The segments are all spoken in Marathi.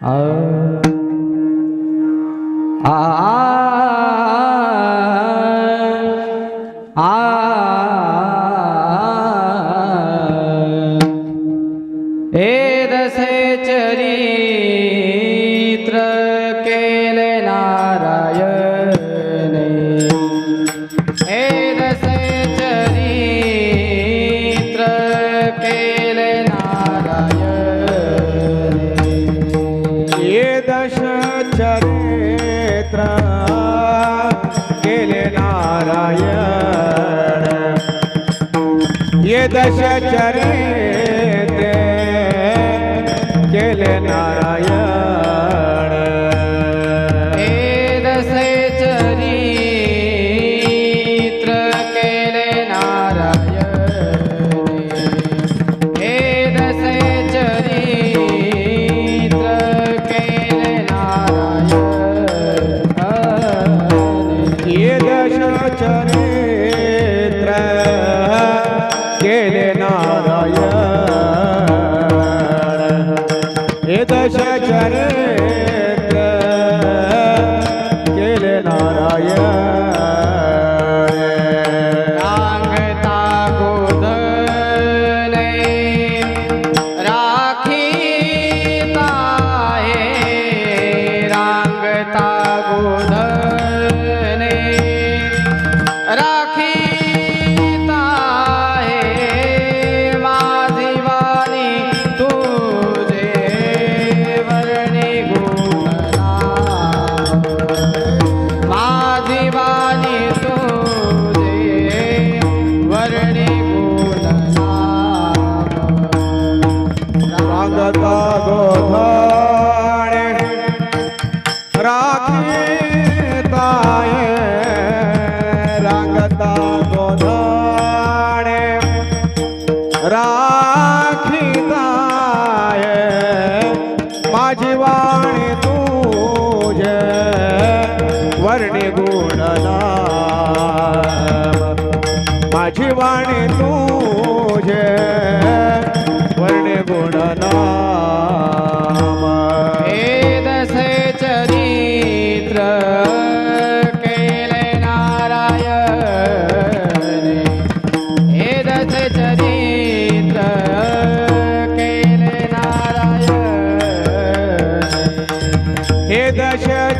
아, 아. 아. केले नारायण ये दश चरित केले नारायण que de रांग दाबो दाडे राखी दाय माझी वाणी तू वर्णी गुण माझी वाणी तू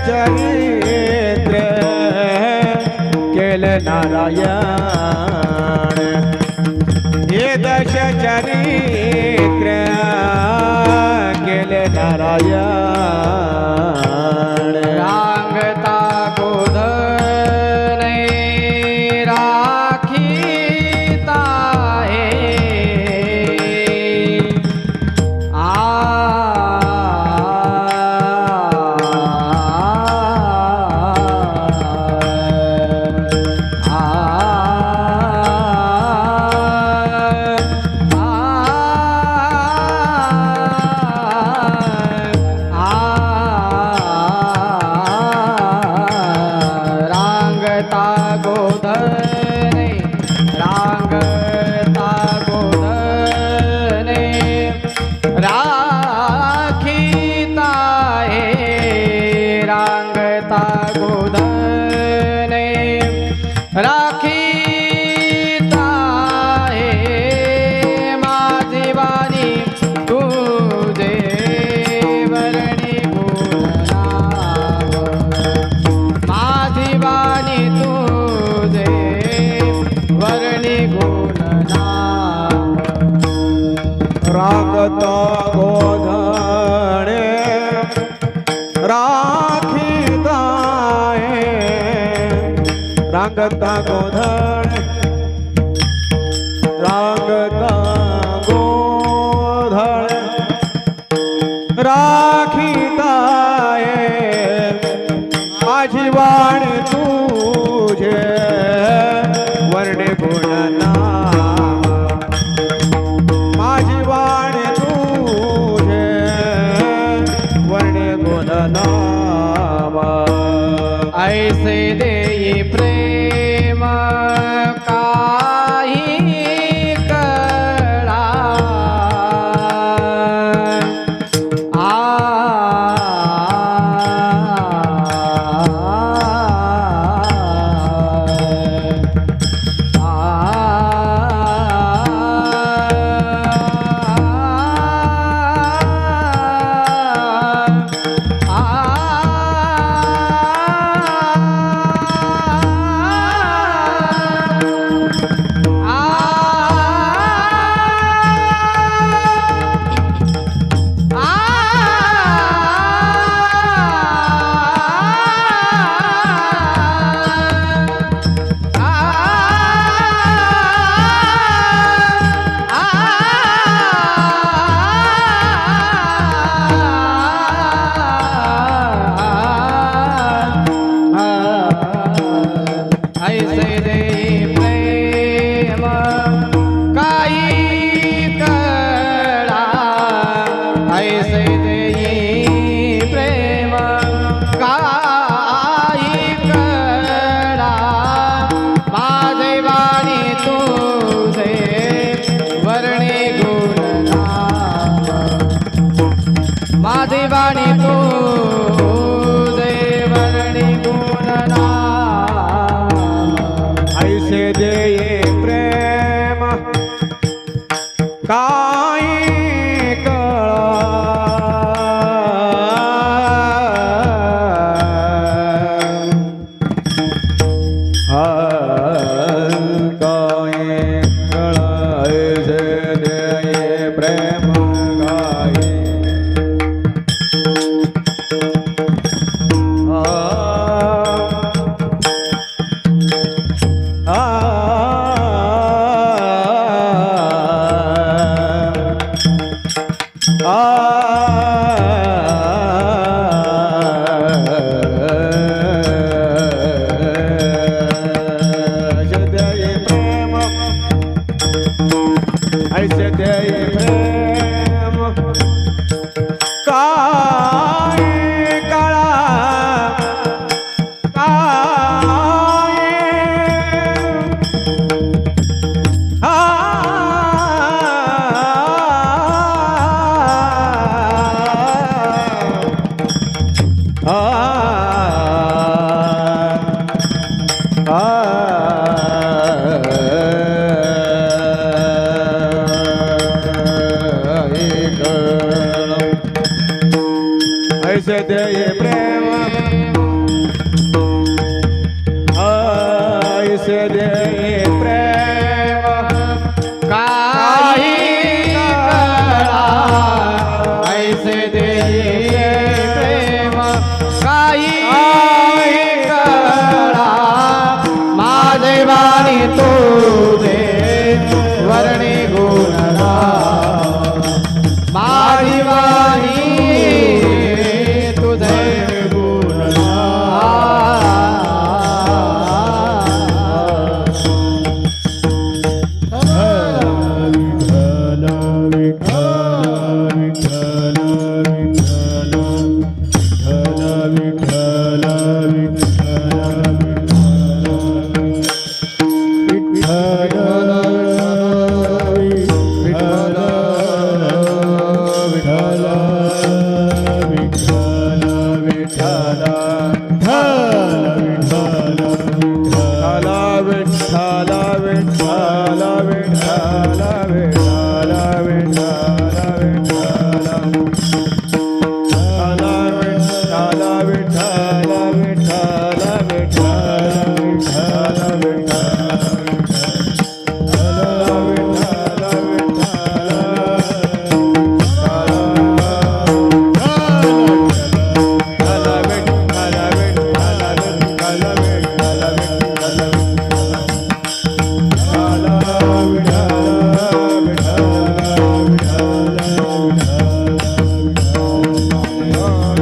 चरित्र केल नारायण અગ્નિ ગુણ રાગત ગોધણે રાખી રાગત ગોધણ se deie pre. આ તું I said, hey, हृदय प्रेम हृदय प्रेम काही ऐसे प्रेम काही